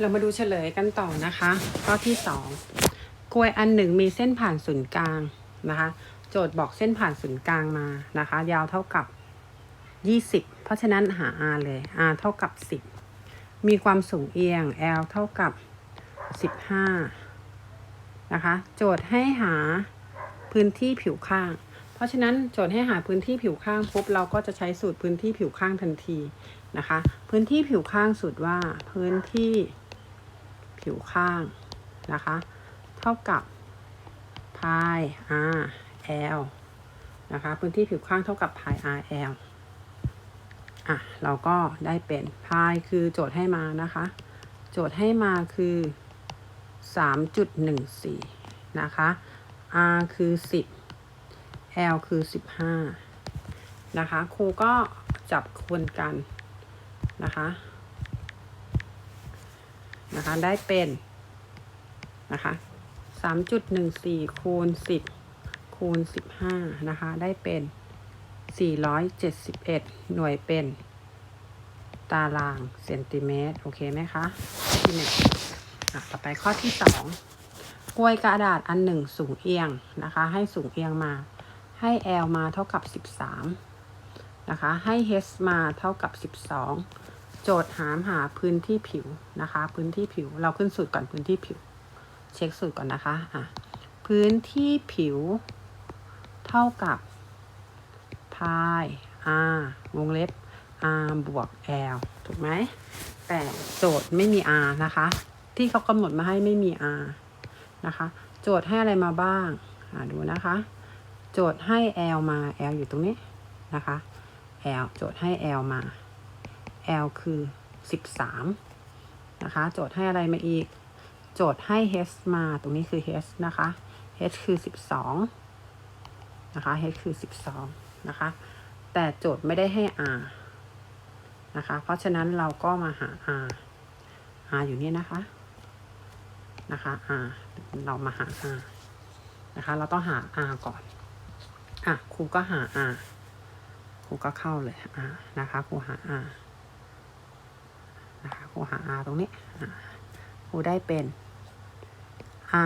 เรามาดูเฉลยกันต่อนะคะ ข้อที่สองกลวยอันหนึ่งมีเส้นผ่านศูนย์กลางนะคะ โจทย์บอกเส้นผ่านศูนย์กลางมานะคะ ยาวเท่ากับ 20 เพราะฉะนั้นหา r เลย r เท่ากับ 10 มีความสูงเอียง l เท่ากับ 15 นะคะ โจทย์ให้หาพื้นที่ผิวข้าง เพราะฉะนั้นโจทย์ให้หาพื้นที่ผิวข้างปุ๊บเราก็จะใช้สูตรพื้นที่ผิวข้างทันทีนะคะ พื้นที่ผิวข้างสูตรว่าพื้นที่ ผิวข้างนะคะ เท่ากับพาย r l นะคะ พื้นที่ผิวข้างเท่ากับพาย r l อะ เราก็ได้เป็นพายคือโจทย์ให้มานะคะ โจทย์ให้มาคือ 3.14 นะคะ r คือ 10 l คือ 15 นะคะ ครูก็จับคูณกันนะคะ นะคะ ได้เป็นนะคะ3.14คูณ10คูณ15นะคะ ได้เป็น471หน่วยเป็น ตารางเซนติเมตร โอเคไหมคะ ที่หนึ่งต่อไปข้อที่สองกล้วยกระดาษอันหนึ่งสูงเอียงนะคะ ให้สูงเอียงมา ให้ L มาเท่ากับ 13 นะคะ ให้ H มาเท่ากับ 12 โจทย์หามหาพื้นที่ผิวนะคะ พื้นที่ผิวเราขึ้นสูตรก่อนพื้นที่ผิว เช็คสูตรก่อนนะคะอะพื้นที่ผิว เท่ากับพาย r วงเล็บ r บวก l ถูกไหมแต่โจทย์ไม่มี r นะคะ ที่เขากำหนดมาให้ไม่มี r นะคะ โจทย์ให้อะไรมาบ้างอ่าดูนะคะ โจทย์ให้ l มา l อยู่ตรงนี้นะคะ l โจทย์ให้ l มา l คือ 13 นะคะ โจทย์ให้อะไรมาอีก โจทย์ให้ h มาตรงนี้คือ h นะคะ h คือ 12 นะคะ h คือ 12 นะคะ แต่โจทย์ไม่ได้ให้ r นะคะ เพราะฉะนั้นเราก็มาหา r r อยู่นี่นะคะ นะคะ r เรามาหา r นะคะ เราต้องหา r ก่อน อะ ครูก็หา r ครูก็เข้าเลย r นะคะ ครูหา r คูหา r ตรงนี้ครูได้เป็น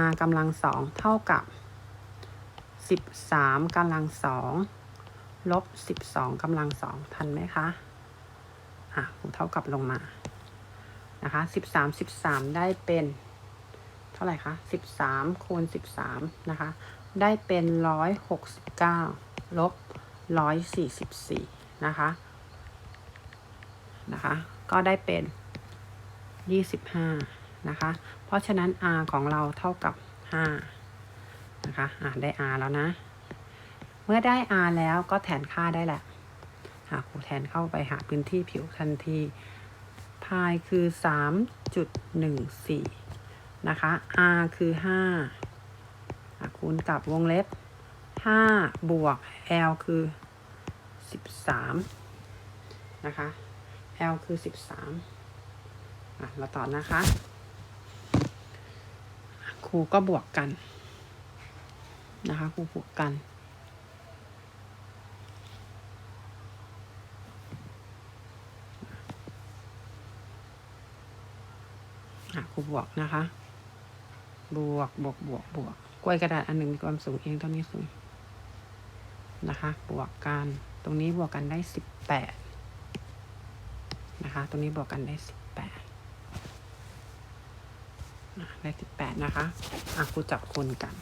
r กำลังสองเท่ากับสิบสามกำลังสองลบสิบสองกำลังสองทันไหมคะ อะครูเท่ากับลงมา นะคะสิบสามสิบสามได้เป็น เท่าไหร่คะสิบสามคูณสิบสามนะคะ ได้เป็นร้อยหกสิบเก้าลบร้อยสี่สิบสี่นะคะ นะคะ ก็ได้เป็น ยี่สิบห้านะคะ เพราะฉะนั้น r ของเราเท่ากับห้านะคะอ่าได้ r แล้วนะ เมื่อได้ r แล้วก็แทนค่าได้แหละหาครูแทนเข้าไปหาพื้นที่ผิวทันที พายคือ 3.14 นะคะ r คือ5อะคูณกับวงเล็บ 5 บวก l คือ 13 นะคะ l คือ 13 เราต่อนะคะ ครูก็บวกกัน นะคะครูบวกกันครูบวกนะคะ บวกบวกบวกบวกกล้วยกระดาษอันหนึ่งมีความสูงเองเท่านี้สูงนะคะ บวกกัน ตรงนี้บวกกันได้สิบแปดนะคะ ตรงนี้บวกกันได้สิบแปด ได้สิบแปดนะคะ อะครูจับคูณกัน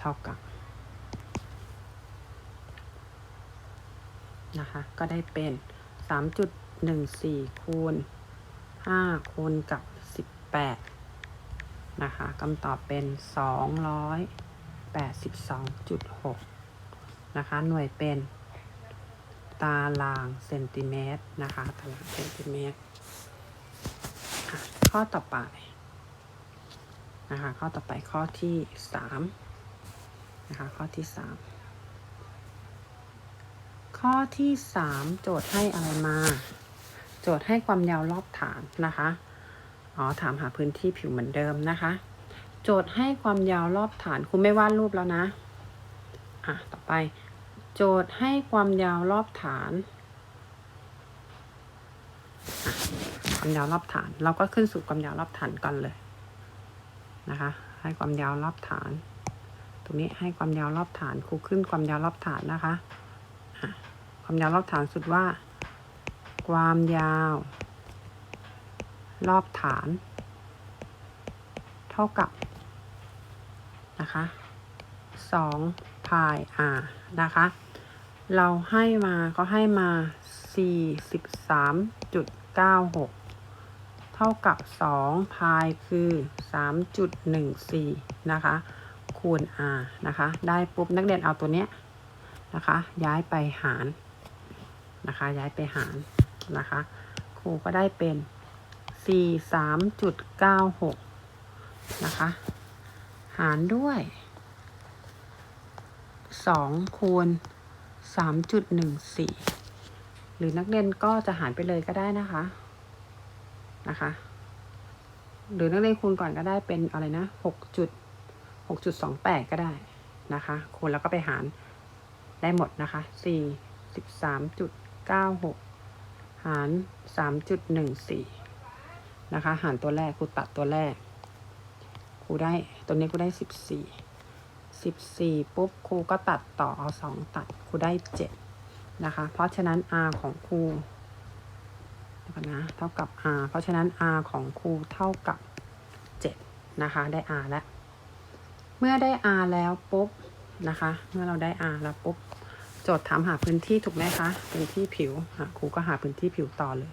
เท่ากับนะคะ ก็ได้เป็นสามจุดหนึ่งสี่คูณห้าคูณกับสิบแปดนะคะคำตอบเป็นสองร้อยแปดสิบสองจุดหกนะคะ หน่วยเป็นตารางเซนติเมตรนะคะ ตารางเซนติเมตร ข้อต่อไป นะคะข้อต่อไปข้อที่สามนะคะข้อที่สามข้อที่สามโจทย์ให้อะไรมา โจทย์ให้ความยาวรอบฐานนะคะอ๋อถามหาพื้นที่ผิวเหมือนเดิมนะคะ โจทย์ให้ความยาวรอบฐานครูไม่วาดรูปแล้วนะอะต่อไป โจทย์ให้ความยาวรอบฐานความยาวรอบฐาน เราก็ขึ้นสู่ความยาวรอบฐานก่อนเลย นะคะ ให้ความยาวรอบฐาน ตรงนี้ให้ความยาวรอบฐานครูขึ้นความยาวรอบฐานนะคะความยาวรอบฐานสุดว่า ความยาว รอบฐาน เท่ากับนะคะสองพาย r นะคะ เราให้มาก็ให้มา 43.96 เท่ากับ2พายคือ 3.14 นะคะ คูณ r นะคะ ได้ปุ๊บนักเรียนเอาตัวเนี้ยนะคะ ย้ายไปหารนะคะ ย้ายไปหารนะคะ ครูก็ได้เป็น 43.96 นะคะ หารด้วย 2 คูณ 3.14 หรือนักเรียนก็จะหารไปเลยก็ได้นะคะนะคะ หรือนักเรียนคูณก่อนก็ได้เป็นอะไรนะ6จุด6.28ก็ได้นะคะ คูณแล้วก็ไปหารได้หมดนะคะ43.96หาร3.14นะคะ หารตัวแรกครูตัดตัวแรกครูได้ตัวนี้ครูได้14สิบสี่ปุ๊บครูก็ตัดต่อเอาสองตัดครูได้เจ็ดนะคะ เพราะฉะนั้น r ของครู ก่อนนะเท่ากับ r เพราะฉะนั้น r ของครูเท่ากับเจ็ดนะคะ ได้ r แล้ว เมื่อได้ r แล้วปุ๊บนะคะ เมื่อเราได้ r แล้วปุ๊บโจทย์ถามหาพื้นที่ถูกไหมคะพื้นที่ผิวครูก็หาพื้นที่ผิวต่อเลย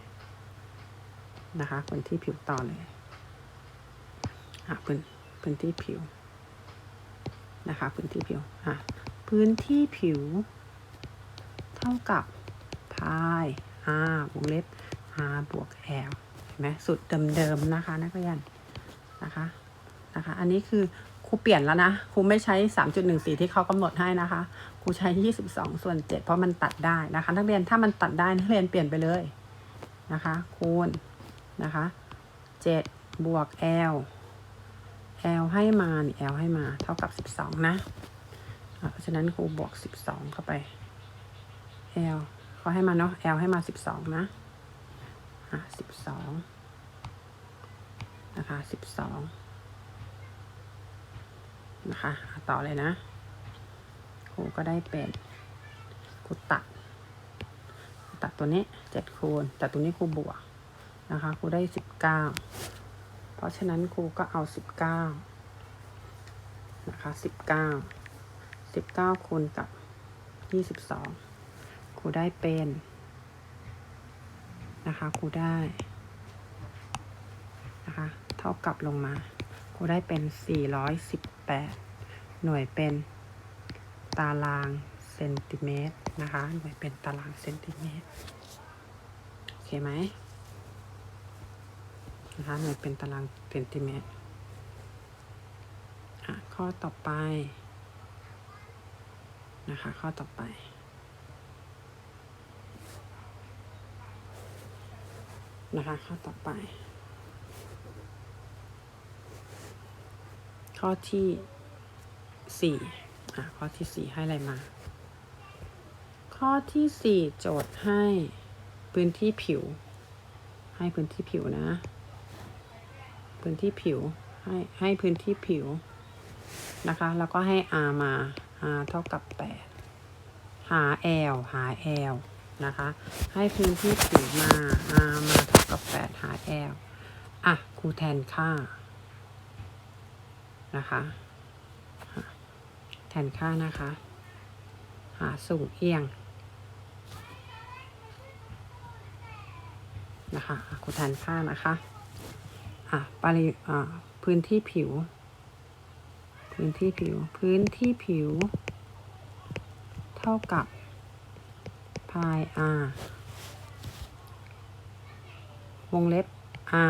นะคะพื้นที่ผิวต่อเลยหาพื้นพื้นที่ผิวนะคะพื้นที่ผิวอะพื้นที่ผิว เท่ากับพาย r วงเล็บ r บวก l เห็นไหมสูตรเดิมๆนะคะ นักเรียนนะคะนะคะ อันนี้คือครูเปลี่ยนแล้วนะครูไม่ใช้ 3.14 ที่เขากำหนดให้นะคะครูใช้ 22 ส่วน 7 เพราะมันตัดได้นะคะ นักเรียนถ้ามันตัดได้นักเรียนเปลี่ยนไปเลยนะคะ คูณนะคะ7บวก l l ให้มานี่ l ให้มาเท่ากับ 12 นะะเพราะฉะนั้นครูบวก 12 เข้าไป l เขาให้มาเนาะ l ให้มา 12 นะ อะ12นะคะ12นะคะต่อเลยนะครูก็ได้เป็นครูตัด ตัดตัวนี้7คูณแต่ตัวนี้ครูบวกนะคะครูได้19เพราะฉะนั้นครูก็เอาสิบเก้านะคะสิบเก้าสิบเก้าคูณกับยี่สิบสองครูได้เป็น นะคะครูได้นะคะเท่ากับลงมาครูได้เป็นสี่ร้อยสิบแปดหน่วยเป็นตารางเซนติเมตรนะคะหน่วยเป็นตารางเซนติเมตรโอเคไหมนะคะหน่วยเป็นตารางเซนติเมตรอะข้อต่อไปนะคะข้อต่อไป นะคะ ข้อต่อไป ข้อที่สี่อะข้อที่สี่ให้อะไรมา ข้อที่สี่โจทย์ให้พื้นที่ผิว ให้พื้นที่ผิวนะ พื้นที่ผิว ให้ให้พื้นที่ผิวนะคะ แล้วก็ให้ r มา r เท่ากับ 8 หา l หา l นะคะ ให้พื้นที่ผิวมา r มาเท่า กับ8หา l อะครูแทนค่านะคะแทนค่านะคะ หาสูงเอียงนะคะครูแทนค่านะคะอะปริอ่าพื้นที่ผิว พื้นที่ผิว พื้นที่ผิว เท่ากับพาย r วงเล็บ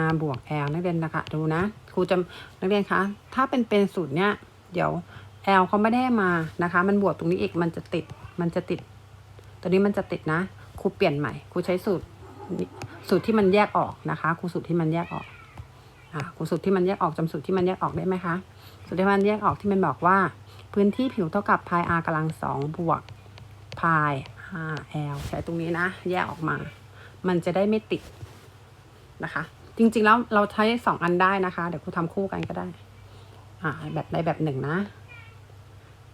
r บวก l นักเรียนนะคะดูนะครูจำนักเรียนคะถ้าเป็นเป็นสูตรเนี้ยเดี๋ยว l เขาไม่ได้มานะคะ มันบวกตรงนี้อีกมันจะติดมันจะติด ตัวนี้มันจะติดนะครูเปลี่ยนใหม่ครูใช้สูตรสูตรที่มันแยกออกนะคะครูสูตรที่มันแยกออกอะสูตรที่มันแยกออกจำสูตรที่มันแยกออกได้ไหมคะสูตรที่มันแยกออกที่มันบอกว่า พื้นที่ผิวเท่ากับพาย r กำลังสองบวกพาย r l ใช้ตรงนี้นะ แยกออกมา มันจะได้ไม่ติด นะคะ จริงๆแล้วเราใช้สองอันได้นะคะ เดี๋ยวครูทำคู่กันก็ได้ อ่า แบบใดแบบหนึ่งนะ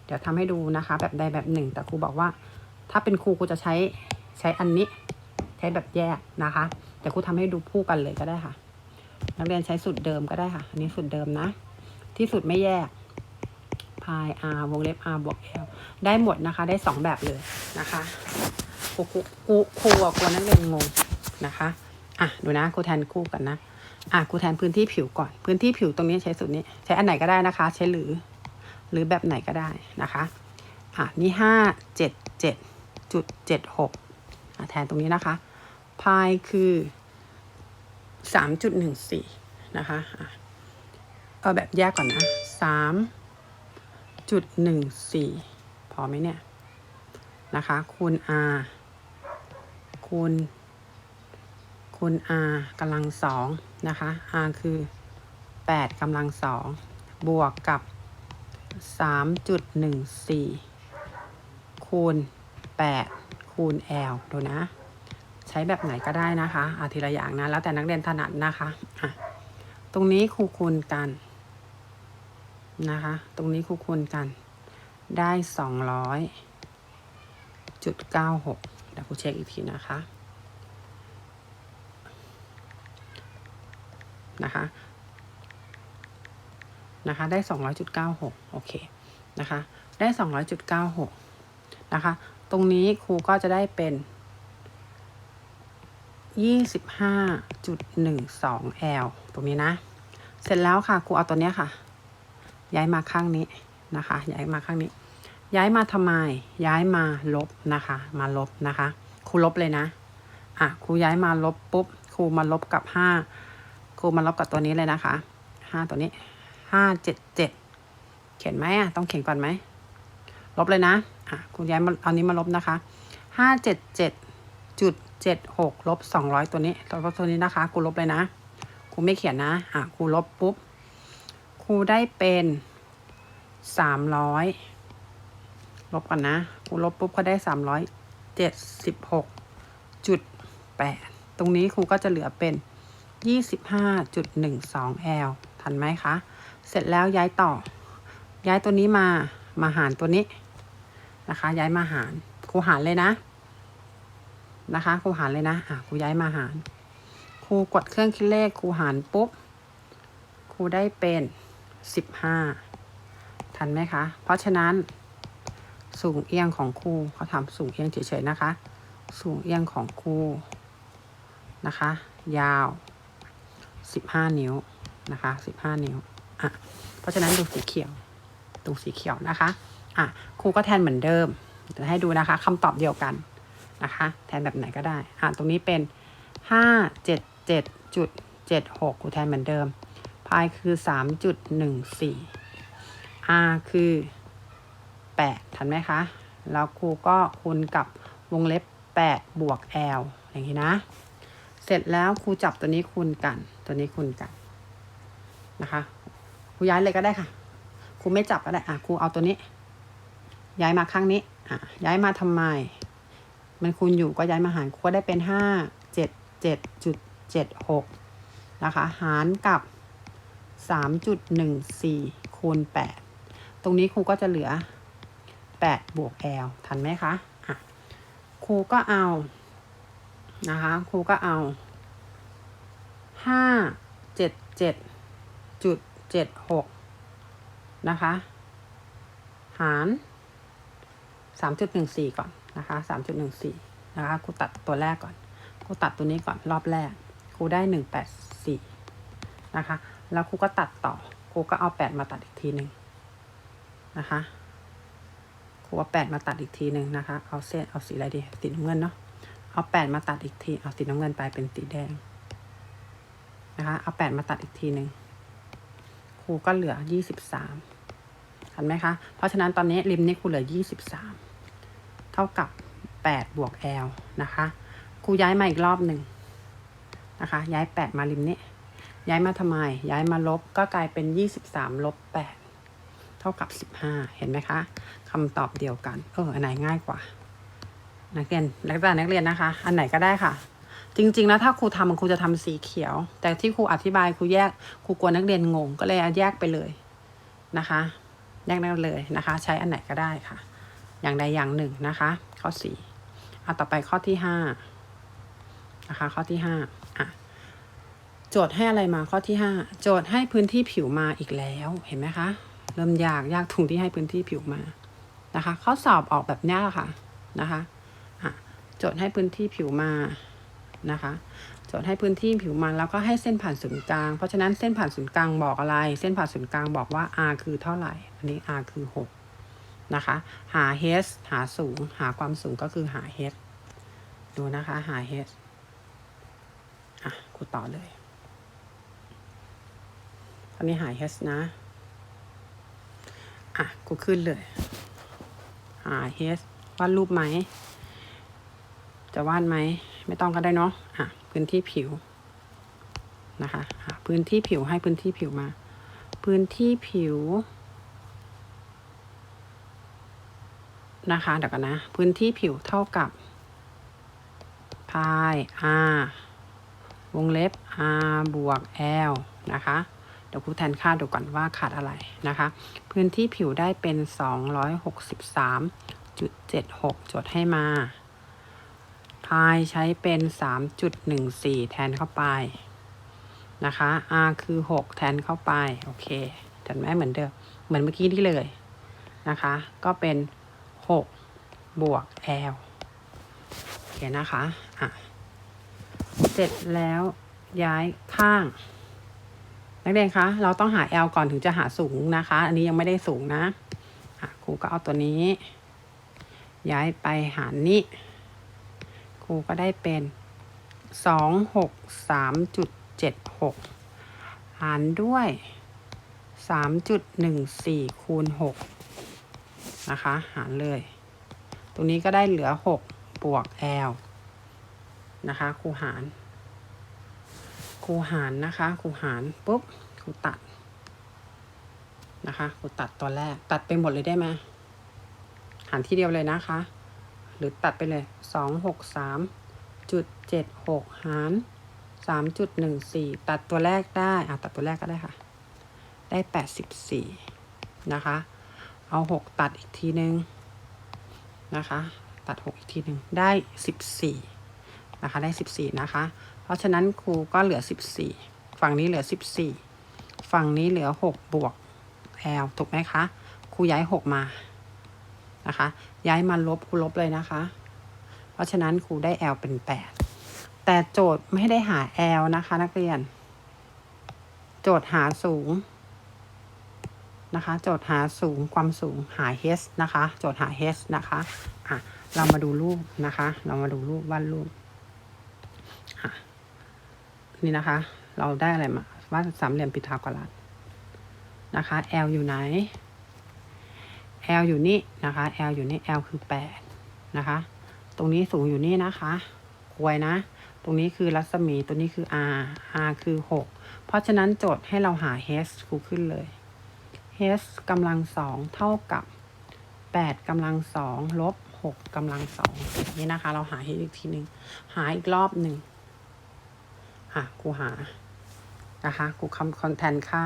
เดี๋ยวทำให้ดูนะคะ แบบใดแบบหนึ่ง แต่ครูบอกว่า ถ้าเป็นครูครูจะใช้ใช้อันนี้ ใช้แบบแยกนะคะแต่ครูทำให้ดูคู่กันเลยก็ได้ค่ะ นักเรียนใช้สูตรเดิมก็ได้ค่ะ อันนี้สูตรเดิมนะ ที่สูตรไม่แยกพาย r วงเล็บ r บวก l ได้หมดนะคะ ได้สองแบบเลยนะคะครูครูครูกลัวนักเรียนงงนะคะ อะดูนะครูแทนคู่กันนะ อะครูแทนพื้นที่ผิวก่อน พื้นที่ผิวตรงนี้ใช้สูตรนี้ ใช้อันไหนก็ได้นะคะ ใช้หรือ หรือแบบไหนก็ได้นะคะ อะนี่ห้าเจ็ดเจ็ดจุดเจ็ดหกแทนตรงนี้นะคะ พายคือสามจุดหนึ่งสี่นะคะอะเอาแบบแยกก่อนนะสามจุดหนึ่งสี่พอไหมเนี่ย นะคะ คูณ r คูณ คูณ r กำลังสองนะคะ r คือแปดกำลังสองบวกกับสามจุดหนึ่งสี่คูณแปดคูณ l ดูนะ ใช้แบบไหนก็ได้นะคะอาทีละอย่างนะ แล้วแต่นักเรียนถนัดนะคะะตรงนี้ครูคูณกันนะคะ ตรงนี้ครูคูณกัน ได้สองร้อยจุดเก้าหกเดี๋ยวครูเช็คอีกทีนะคะ นะคะนะคะได้สองร้อยจุดเก้าหกโอเคนะคะได้สองร้อยจุดเก้าหกนะคะ ตรงนี้ครูก็จะได้เป็นยี่สิบห้าจุดหนึ่งสอง L ตรงนี้นะ เสร็จแล้วค่ะครูเอาตัวเนี้ยค่ะ ย้ายมาข้างนี้นะคะ ย้ายมาข้างนี้ ย้ายมาทำไม ย้ายมาลบนะคะ มาลบนะคะ ครูลบเลยนะ อะครูย้ายมาลบปุ๊บ ครูมาลบกับห้า ครูมาลบกับตัวนี้เลยนะคะห้าตัวนี้ห้าเจ็ดเจ็ดเขียนไหมอะต้องเขียนก่อนไหมลบเลยนะอะครูย้ายมาเอานี้มาลบนะคะห้าเจ็ดเจ็ดจุดเจ็ดหกลบสองร้อยตัวนี้ลบตัวนี้นะคะครูลบเลยนะครูไม่เขียนนะอะครูลบปุ๊บครูได้เป็นสามร้อยลบก่อนนะครูลบปุ๊บก็ได้สามร้อยเจ็ดสิบหกจุดแปดตรงนี้ครูก็จะเหลือเป็น ยี่สิบห้าจุดหนึ่งสองแอลทันไหมคะ เสร็จแล้วย้ายต่อ ย้ายตัวนี้มามาหารตัวนี้นะคะ ย้ายมาหารครูหารเลยนะ นะคะครูหารเลยนะอะครูย้ายมาหารครูกดเครื่องคิดเลขครูหารปุ๊บครูได้เป็นสิบห้าทันไหมคะ เพราะฉะนั้นสูงเอียงของครูเขาทำสูงเอียงเฉยๆนะคะ สูงเอียงของครูนะคะ ยาว สิบห้านิ้วนะคะสิบห้านิ้วอะเพราะฉะนั้นดูสีเขียวตรงสีเขียวนะคะอะครูก็แทนเหมือนเดิมเดี๋ยวให้ดูนะคะคำตอบเดียวกันนะคะ แทนแบบไหนก็ได้อ่าตรงนี้เป็นห้าเจ็ดเจ็ดจุดเจ็ดหกกูแทนเหมือนเดิมพายคือสามจุดหนึ่งสี่ r คือแปดทันไหมคะ แล้วครูก็คูณกับวงเล็บแปดบวก l อย่างนี้นะ ร็จแล้วครูจับตัวนี้คูณกัน ตัวนี้คูณกันนะคะครูย้ายเลยก็ได้ค่ะครูไม่จับก็ได้อะครูเอาตัวนี้ ย้ายมาข้างนี้อะย้ายมาทำไม มันคูณอยู่ก็ย้ายมาหารก็ได้เป็นห้าเจ็ดเจ็ดจุดเจ็ดหกนะคะหารกับสามจุดหนึ่งสี่คูณแปดตรงนี้ครูก็จะเหลือแปดบวก l ทันไหมคะอะครูก็เอา นะคะครูก็เอาห้าเจ็ดเจ็ดจุดเจ็ดหกนะคะ หารสามจุดหนึ่งสี่ก่อนนะคะสามจุดหนึ่งสี่นะคะครูตัดตัวแรกก่อนครูตัดตัวนี้ก่อนรอบแรกครูได้หนึ่งแปดสี่นะคะ แล้วครูก็ตัดต่อครูก็เอาแปดมาตัดอีกทีหนึ่งนะคะครูเอาแปดมาตัดอีกทีหนึ่งนะคะ เอาเส้นเอาสีอะไรดีสีน้ำเงินเนาะ เอาแปดมาตัดอีกที เอาสีน้ำเงินไปเป็นสีแดงนะคะ เอาแปดมาตัดอีกทีหนึ่งครูก็เหลือยี่สิบสามเห็นไหมคะ เพราะฉะนั้นตอนนี้ริมนี้ครูเหลือยี่สิบสามเท่ากับ8บวก l นะคะครูย้ายมาอีกรอบหนึ่งนะคะ ย้าย8มาริมนี้ ย้ายมาทำไม ย้ายมาลบก็กลายเป็น23ลบ8เท่ากับ15เห็นไหมคะคำตอบเดียวกัน เอออันไหนง่ายกว่า นักเรียนแล้วแต่นักเรียนนะคะ อันไหนก็ได้ค่ะ จริง ๆ แล้วถ้าครูทำครูจะทำสีเขียว แต่ที่ครูอธิบายครูแยกครูกลัวนักเรียนงง ก็เลยแยกไปเลยนะคะ แยกได้เลยนะคะ ใช้อันไหนก็ได้ค่ะ อย่างใดอย่างหนึ่งนะคะ ข้อสี่เอาต่อไปข้อที่ห้านะคะ ข้อที่ห้าอะโจทย์ให้อะไรมาข้อที่ห้าโจทย์ให้พื้นที่ผิวมาอีกแล้วเห็นไหมคะเริ่มยากยากตรงที่ให้พื้นที่ผิวมานะคะ ข้อสอบออกแบบนี้แหละค่ะนะคะ โจทย์ให้พื้นที่ผิวมานะคะโจทย์ให้พื้นที่ผิวมันแล้วก็ให้เส้นผ่านศูนย์กลาง เพราะฉะนั้นเส้นผ่านศูนย์กลางบอกอะไร เส้นผ่านศูนย์กลางบอกว่า r คือเท่าไหร่ อันนี้ r คือ 6 นะคะ หา h หาสูง หาความสูงก็คือหา h ดูนะคะ หา h อะกูต่อเลย ตอนนี้หา h นะ อะกูขึ้นเลย หา h วาดรูปไหม จะวาดไหม ไม่ต้องก็ได้เนาะอะพื้นที่ผิวนะคะหาพื้นที่ผิวให้พื้นที่ผิวมา พื้นที่ผิวนะคะเดี๋ยวกันนะ พื้นที่ผิวเท่ากับพาย r วงเล็บ r บวก l นะคะ เดี๋ยวครูแทนค่าดูก่อนว่าขาดอะไรนะคะ พื้นที่ผิวได้เป็น 263.76จดให้มา พายใช้เป็น 3.14 แทนเข้าไปนะคะ r คือ 6 แทนเข้าไป โอเคแทนแม่เหมือนเดิม เหมือนเมื่อกี้ที่เลยนะคะ ก็เป็น 6 บวก l โอเคนะคะ อะ เสร็จแล้วย้ายข้าง นักเรียนคะ เราต้องหา l ก่อนถึงจะหาสูงนะคะ อันนี้ยังไม่ได้สูงนะ อะครูก็เอาตัวนี้ ย้ายไปหารนี้ รูก็ได้เป็นสองหกสามจุดเจ็ดหกหารด้วยสามจุดหนึ่งสี่คูณหกนะคะ หารเลย ตรงนี้ก็ได้เหลือหกบวก l นะคะครูหารครูหารนะคะครูหารปุ๊บครูตัดนะคะครูตัดตัวแรกตัดไปหมดเลยได้ไหมหารที่เดียวเลยนะคะ หรือตัดไปเลยสองหกสามจุดเจ็ดหกหารสามจุดหนึ่งสี่ตัดตัวแรกได้อะตัดตัวแรกก็ได้ค่ะ ได้แปดสิบสี่นะคะ เอาหกตัดอีกทีนึง นะคะ ตัดหกอีกทีหนึ่งได้สิบสี่นะคะ ได้สิบสี่นะคะ เพราะฉะนั้นครูก็เหลือสิบสี่ฝั่งนี้เหลือสิบสี่ฝั่งนี้เหลือหกบวก l ถูกไหมคะ ครูย้ายหกมา นะคะ ย้ายมาลบครูลบเลยนะคะ เพราะฉะนั้นครูได้ l เป็นแปดแต่โจทย์ไม่ได้หา l นะคะ นักเรียน โจทย์หาสูงนะคะ โจทย์หาสูงความสูงหา h นะคะ โจทย์หา h นะคะอะเรามาดูรูปนะคะ เรามาดูรูปวาดรูปอะนี่นะคะ เราได้อะไรมาวาดสามเหลี่ยมพีทาโกรัสนะคะ l อยู่ไหน l อยู่นี่นะคะ l อยู่นี่ l คือแปดนะคะ ตรงนี้สูงอยู่นี่นะคะควยนะ ตรงนี้คือรัศมีตัวนี้คือ r r คือหกเพราะฉะนั้นโจทย์ให้เราหา h คูขึ้นเลย h กำลังสองเท่ากับแปดกำลังสองลบหกกำลังสองนี่นะคะ เราหา h อีกทีหนึ่งหาอีกรอบหนึ่งอะครูหานะคะครูคำคอนแทนค่า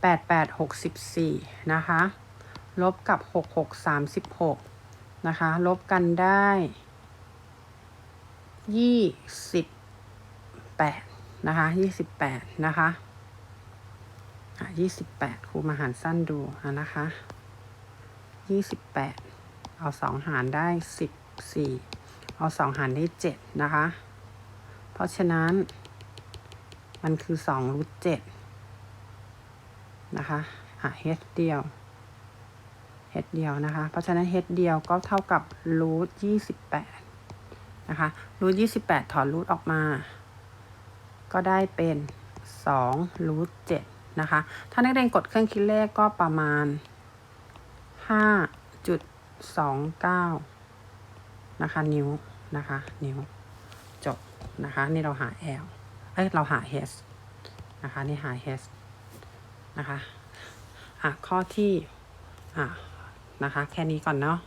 แปดแปดหกสิบสี่นะคะ ลบกับหกหกสามสิบหกนะคะ ลบกันได้ยี่สิบแปดนะคะยี่สิบแปดนะคะอะยี่สิบแปดครูมาหารสั้นดูอะนะคะยี่สิบแปดเอาสองหารได้สิบสี่เอาสองหารได้เจ็ดนะคะ เพราะฉะนั้น มันคือสองรูทเจ็ดนะคะหาเฮดเดียว เฮดเดียวนะคะ เพราะฉะนั้นเฮดเดียวก็เท่ากับรูทยี่สิบแปดนะคะรูทยี่สิบแปดถอนรูทออกมา ก็ได้เป็นสองรูทเจ็ดนะคะ ถ้านักเรียนกดเครื่องคิดเลขก็ประมาณห้าจุดสองเก้านะคะ นิ้ว นะคะ นิ้ว จบ นะคะ นี่เราหา L เอ้ย เราหา h นะคะ นี่หา h นะคะ อะ ข้อที่ อะ นะคะ แค่นี้ก่อนเนาะ